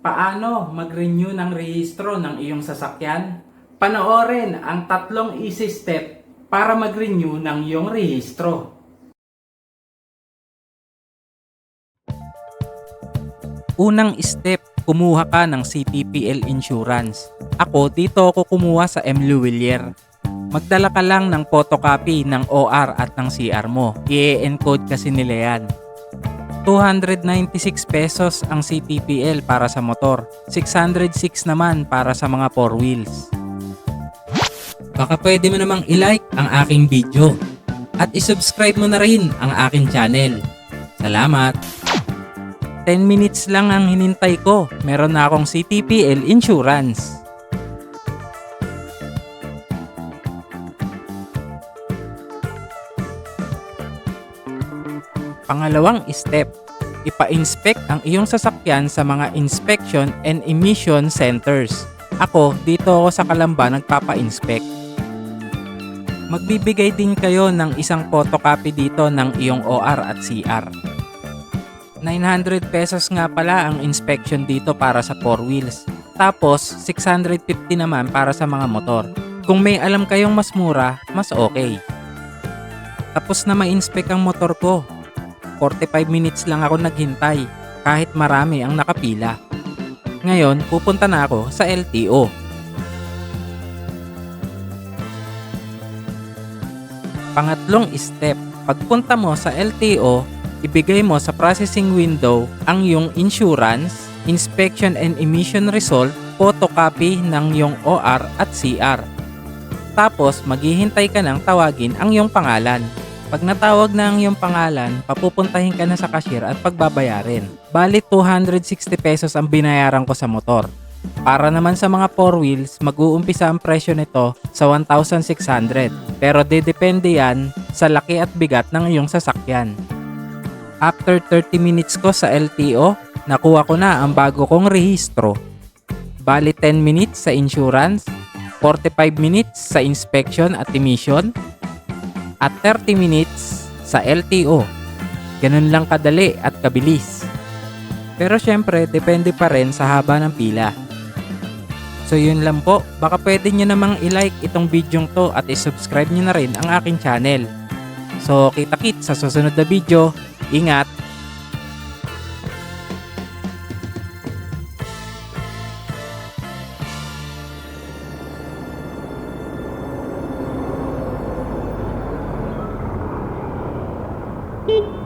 Paano mag-renew ng rehistro ng iyong sasakyan? Panoorin ang tatlong easy step para mag-renew ng iyong rehistro. Unang step, kumuha ka ng CPPL insurance. Ako, dito ako kumuha sa M. Luwilier. Magdala ka lang ng photocopy ng OR at ng CR mo. I-encode kasi nila yan. 296 pesos ang CPPL para sa motor. 606 naman para sa mga four wheels. Baka pwede mo namang i-like ang aking video. At isubscribe mo na rin ang aking channel. Salamat! 10 minutes lang ang hinintay ko. Meron na akong CTPL insurance. Pangalawang step, ipa-inspect ang iyong sasakyan sa mga inspection and emission centers. Ako, dito ako sa Kalamba nagpapa-inspect. Magbibigay din kayo ng isang photocopy dito ng iyong OR at CR. 900 pesos nga pala ang inspection dito para sa 4 wheels. Tapos, 650 naman para sa mga motor. Kung may alam kayong mas mura, mas okay. Tapos na ma-inspect ang motor ko. 45 minutes lang ako naghintay kahit marami ang nakapila. Ngayon, pupunta na ako sa LTO. Pangatlong step, pagpunta mo sa LTO, ibigay mo sa processing window ang iyong insurance, inspection and emission result, photocopy ng iyong OR at CR. Tapos, maghihintay ka ng tawagin ang iyong pangalan. Pag natawag na ang iyong pangalan, papupuntahin ka na sa cashier at pagbabayarin. Bali 260 pesos ang binayaran ko sa motor. Para naman sa mga 4 wheels, mag-uumpisa ang presyo nito sa 1,600. Pero dedepende yan sa laki at bigat ng iyong sasakyan. After 30 minutes ko sa LTO, nakuha ko na ang bago kong rehistro. Bali 10 minutes sa insurance, 45 minutes sa inspection at emission, at 30 minutes sa LTO. Ganun lang kadali at kabilis. Pero syempre, depende pa rin sa haba ng pila. So yun lang po, baka pwede nyo namang i-like itong video to at i-subscribe nyo na rin ang aking channel. So kita-kit sa susunod na video, ingat! Beep.